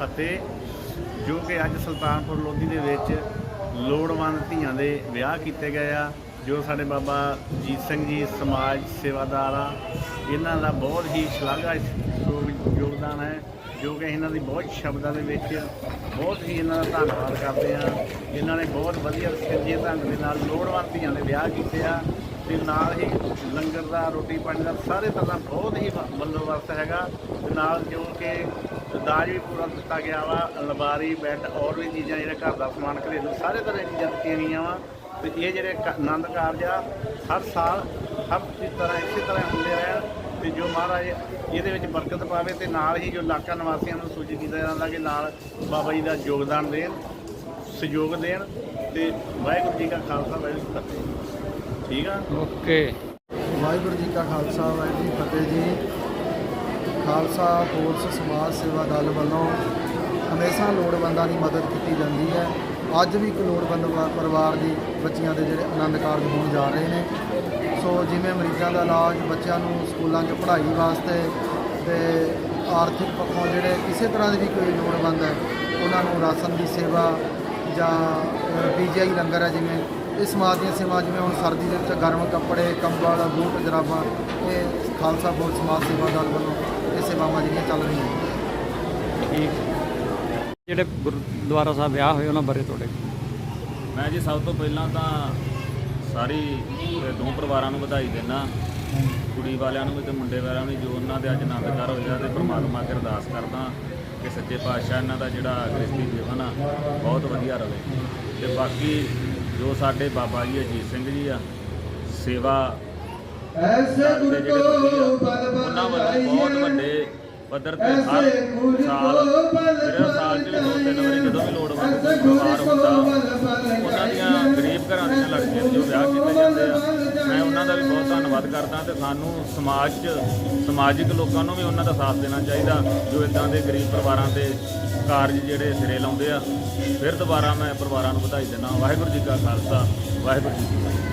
ਫਤਿਹ, ਜੋ ਕਿ ਅੱਜ ਸੁਲਤਾਨਪੁਰ ਲੋਧੀ ਦੇ ਵਿੱਚ ਲੋੜਵੰਦ ਧੀਆਂ ਦੇ ਵਿਆਹ ਕੀਤੇ ਗਏ ਆ, ਜੋ ਸਾਡੇ ਬਾਬਾ ਜੀਤ ਸਿੰਘ ਜੀ, ਸਮਾਜ ਸੇਵਾਦਾਰ ਆ। ਇਹਨਾਂ ਦਾ ਬਹੁਤ ਹੀ ਸ਼ਲਾਘਾਯੋਗ ਯੋਗਦਾਨ ਹੈ, ਜੋ ਕਿ ਇਹਨਾਂ ਦੀ ਬਹੁਤ ਸ਼ਬਦਾਂ ਦੇ ਵਿੱਚ ਬਹੁਤ ਹੀ ਇਹਨਾਂ ਦਾ ਧੰਨਵਾਦ ਕਰਦੇ ਆ। ਇਹਨਾਂ ਨੇ ਬਹੁਤ ਵਧੀਆ ਸਿੱਧੇ ਢੰਗ ਦੇ ਨਾਲ ਲੋੜਵੰਦ ਧੀਆਂ ਦੇ ਵਿਆਹ ਕੀਤੇ ਆ ਤੇ ਨਾਲ ਹੀ ਲੰਗਰ ਦਾ, ਰੋਟੀ ਪਾਣੀ ਦਾ ਸਾਰੇ ਤਰ੍ਹਾਂ ਬਹੁਤ ਹੀ ਬੰਦੋਬਸਤ ਹੈਗਾ। ਤੇ ਨਾਲ ਜੋ ਕਿ ਦਾਜ ਵੀ ਪੂਰਾ ਦਿੱਤਾ ਗਿਆ ਵਾ ਅਲਮਾਰੀ ਬੈੱਡ ਔਰ ਵੀ ਚੀਜ਼ਾਂ ਜਿਹੜੇ ਘਰ ਦਾ ਸਮਾਨ ਘਰੇਲੂ ਸਾਰੇ ਤਰ੍ਹਾਂ ਦੀਆਂ ਚੀਜ਼ਾਂ ਦਿੱਤੀਆਂ ਗਈਆਂ ਵਾ। ਤੇ ਇਹ ਜਿਹੜੇ ਕ- ਆਨੰਦ ਕਾਰਜ ਆ ਹਰ ਸਾਲ ਹਰ ਦੀ ਤਰ੍ਹਾਂ ਇਸੇ ਤਰ੍ਹਾਂ ਹੁੰਦੇ ਰਹਿਣ ਤੇ ਜੋ ਮਹਾਰਾਜ ਇਹਦੇ ਵਿੱਚ ਬਰਕਤ ਪਾਵੇ ਤੇ ਨਾਲ ਹੀ ਜੋ ਇਲਾਕਾ ਨਿਵਾਸੀਆਂ ਨੂੰ ਸੂਚਿਤ ਕੀਤਾ ਜਾਂਦਾ ਕਿ ਨਾਲ ਬਾਬਾ ਜੀ ਦਾ ਯੋਗਦਾਨ ਦੇਣ ਸਹਿਯੋਗ ਦੇਣ ਤੇ ਵਾਹਿਗੁਰੂ ਜੀ ਕਾ ਖਾਲਸਾ ਵਾਹਿਗੁਰੂ ਜੀ ਕੀ ਫਤਿਹ। ਠੀਕ ਆ? ਓਕੇ। ਵਾਹਿਗੁਰੂ ਜੀ ਕਾ ਖਾਲਸਾ ਵਾਹਿਗੁਰੂ ਜੀ ਕੀ ਫਤਿਹ ਜੀ। ਖਾਲਸਾ ਫੋਰਸ ਸਮਾਜ ਸੇਵਾ ਦਲ ਵੱਲੋਂ ਹਮੇਸ਼ਾ ਲੋੜਵੰਦਾਂ ਦੀ ਮਦਦ ਕੀਤੀ ਜਾਂਦੀ ਹੈ। ਅੱਜ ਵੀ ਇੱਕ ਲੋੜਵੰਦ ਪਰਿਵਾਰ ਦੀ ਬੱਚੀਆਂ ਦੇ ਜਿਹੜੇ ਆਨੰਦ ਕਾਰਜ ਹੋਣ ਜਾ ਰਹੇ ਨੇ। ਸੋ ਜਿਵੇਂ ਮਰੀਜ਼ਾਂ ਦਾ ਇਲਾਜ, ਬੱਚਿਆਂ ਨੂੰ ਸਕੂਲਾਂ 'ਚ ਪੜ੍ਹਾਈ ਵਾਸਤੇ ਤੇ ਆਰਥਿਕ ਪੱਖੋਂ ਜਿਹੜੇ ਕਿਸੇ ਤਰ੍ਹਾਂ ਦੀ ਵੀ ਕੋਈ ਲੋੜਵੰਦ ਹੈ, ਉਹਨਾਂ ਨੂੰ ਰਾਸ਼ਨ ਦੀ ਸੇਵਾ ਜਾਂ ਪੀਜੀਆਈ ਲੰਗਰ ਹੈ ਜਿਵੇਂ ਇਹ ਸਮਾਜ ਦੀਆਂ ਸੇਵਾ ਜਿਵੇਂ ਹੁਣ ਸਰਦੀ ਦੇ ਵਿੱਚ ਗਰਮ ਕੱਪੜੇ, ਕੰਬਲ, ਬੂਟ, ਜਰਾਬਾਂ, ਇਹ ਖਾਲਸਾ ਫੌਜ ਸਮਾਜ ਸੇਵਾ ਦਲ ਵੱਲੋਂ ਇਹ ਸੇਵਾਵਾਂ ਜਿਹੜੀਆਂ ਚੱਲ ਰਹੀਆਂ ਨੇ। ਠੀਕ। ਜਿਹੜੇ ਗੁਰਦੁਆਰਾ ਸਾਹਿਬ ਵਿਆਹ ਹੋਏ ਉਹਨਾਂ ਬਾਰੇ ਤੁਹਾਡੇ ਮੈਂ ਜੀ ਸਭ ਤੋਂ ਪਹਿਲਾਂ ਤਾਂ ਸਾਰੀ ਅ, ਦੋ ਪਰਿਵਾਰਾਂ ਨੂੰ ਵਧਾਈ ਦਿੰਦਾ। ਕੁੜੀ ਵਾਲਿਆਂ ਨੂੰ ਵੀ ਤੇ ਮੁੰਡੇ ਵਾਲਿਆਂ ਨੂੰ ਵੀ ਜੋ ਉਹਨਾਂ ਦੇ ਅੱਜ ਆਨੰਦਕਾਰ ਹੋਇਆ ਤੇ ਪ੍ਰਮਾਤਮਾ ਅੱਗੇ ਅਰਦਾਸ ਕਰਦਾ ਕਿ ਸੱਚੇ ਪਾਤਸ਼ਾਹ ਇਹਨਾਂ ਦਾ ਜਿਹੜਾ ਗ੍ਰਸਤੀ ਜੀਵਨ ਆ ਬਹੁਤ ਵਧੀਆ ਰਵੇ। ਤੇ ਬਾਕੀ ਜੋ ਸਾਡੇ ਬਾਬਾ ਜੀ ਅਜੀਤ ਸਿੰਘ ਜੀ ਆ ਸੇਵਾ ਐਸੇ ਗੁਰੂ ਕੋ ਉਹਨਾਂ ਵੱਲੋਂ ਬਹੁਤ ਵੱਡੇ ਪੱਧਰ ਤੇ ਹਰ ਸਾਲ ਜਿਹੜੇ ਸਾਲ ਚ ਦੋ ਤਿੰਨ ਵਾਰੀ ਜਦੋਂ ਵੀ ਲੋੜਵੰਦ ਕੋਈ ਪਰਿਵਾਰ ਹੁੰਦਾ ਉਹਨਾਂ ਦੀਆਂ ਗਰੀਬ ਘਰਾਂ ਦੀਆਂ ਲੜਕੀਆਂ ਜੋ ਵਿਆਹ ਕੀਤੇ ਜਾਂਦੇ ਆ ਮੈਂ ਉਹਨਾਂ ਦਾ ਵੀ ਬਹੁਤ ਧੰਨਵਾਦ ਕਰਦਾ ਤੇ ਸਾਨੂੰ ਸਮਾਜ 'ਚ ਸਮਾਜਿਕ ਲੋਕਾਂ ਨੂੰ ਵੀ ਉਹਨਾਂ ਦਾ ਸਾਥ ਦੇਣਾ ਚਾਹੀਦਾ ਜੋ ਇਦਾਂ ਦੇ ਗਰੀਬ ਪਰਿਵਾਰਾਂ ਦੇ ਕਾਰਜ ਜਿਹੜੇ ਸਿਰੇ ਲਾਉਂਦੇ ਆ। ਫਿਰ ਦੁਬਾਰਾ ਮੈਂ ਪਰਿਵਾਰਾਂ ਨੂੰ ਵਧਾਈ ਦਿੰਦਾ ਵਾਹਿਗੁਰੂ ਜੀ ਕਾ ਖਾਲਸਾ ਵਾਹਿਗੁਰੂ ਜੀ ਕੀ ਫਤਿਹ।